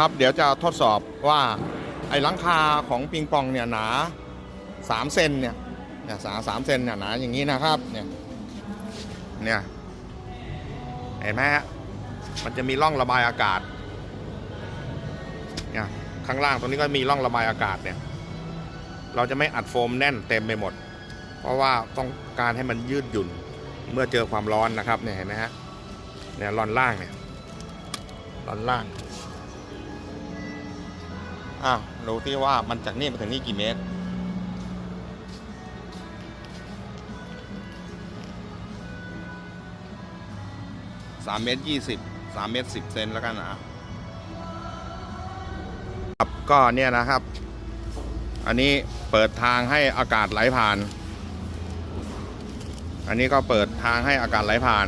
ครับ เดี๋ยวจะทดสอบว่าไอ้หลังคาของปิงปองเนี่ยหนา3เซนเนี่ยเนี่ยสาสามเซนเนี่ยหนาอย่างนี้นะครับเนี่ยเนี่ยเห็นไหมฮะมันจะมีร่องระบายอากาศเนี่ยข้างล่างตรงนี้ก็มีร่องระบายอากาศเนี่ยเราจะไม่อัดโฟมแน่นเต็มไปหมด เพราะว่าต้องการให้มันยืดหยุ่นเมื่อเจอความร้อนนะครับเนี่ยเห็นไหมฮะเนี่ยร่อนล่างเนี่ยร่อนล่าง อ้าวดูที่ว่ามันจากนี่มาถึงนี่กี่เมตร สามเมตรยี่สิบสามเมตรสิบเซนแล้วกันนะครับก็เนี่ยนะครับ อันนี้เปิดทางให้อากาศไหลผ่าน อันนี้ก็เปิดทางให้อากาศไหลผ่าน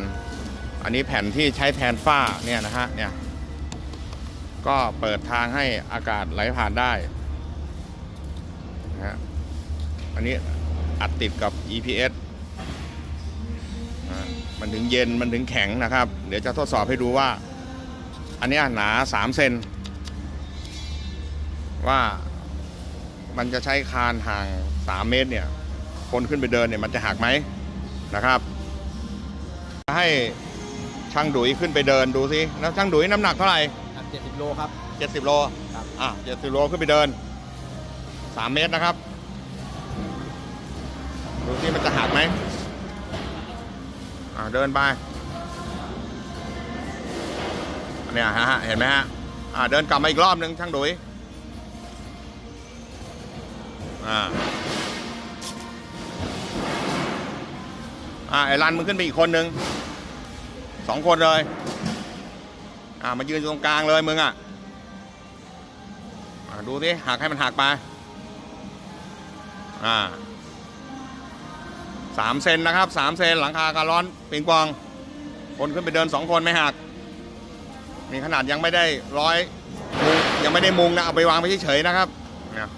อันนี้แผ่นที่ใช้แทนฝ้าเนี่ยนะฮะเนี่ย ก็เปิดทางให้อากาศไหลผ่านได้นะฮะอันนี้อัดติดกับ EPS มันถึงเย็นมันถึงแข็งนะครับ เดี๋ยวจะทดสอบให้ดูว่า อันนี้หนา 3 เซนว่ามันจะใช้คานห่าง 3 เมตรเนี่ย คนขึ้นไปเดินเนี่ยมันจะหักไหมนะครับ ให้ช่างดุยขึ้นไปเดินดูสิแล้วช่างดุยน้ำหนักเท่าไหร่ 70 โลครับ 70 โลครับ อะ70 โลขึ้นไปเดิน 3 เมตรนะครับ ดูที่มันจะหักไหมอ่าเดินไปเนี่ยฮะเห็นไหมฮะอ่าเดินกลับมาอีกรอบนึงช่างดุยอ่าอ่าไอ้รันมึงขึ้นไปอีกคนนึงสองคนเลย อ่ามายืนอยู่ตรงกลางเลยมึงอะดูสิหักให้มันหักไปอ่าสามเซนนะครับสามเซนหลังคาการ้อนปิงปอง คนขึ้นไปเดินสองคนไม่หักนี่ขนาดยังไม่ได้ร้อยมุงยังไม่ได้มุงนะเอาไปวางไปเฉยๆนะครับเนี่ย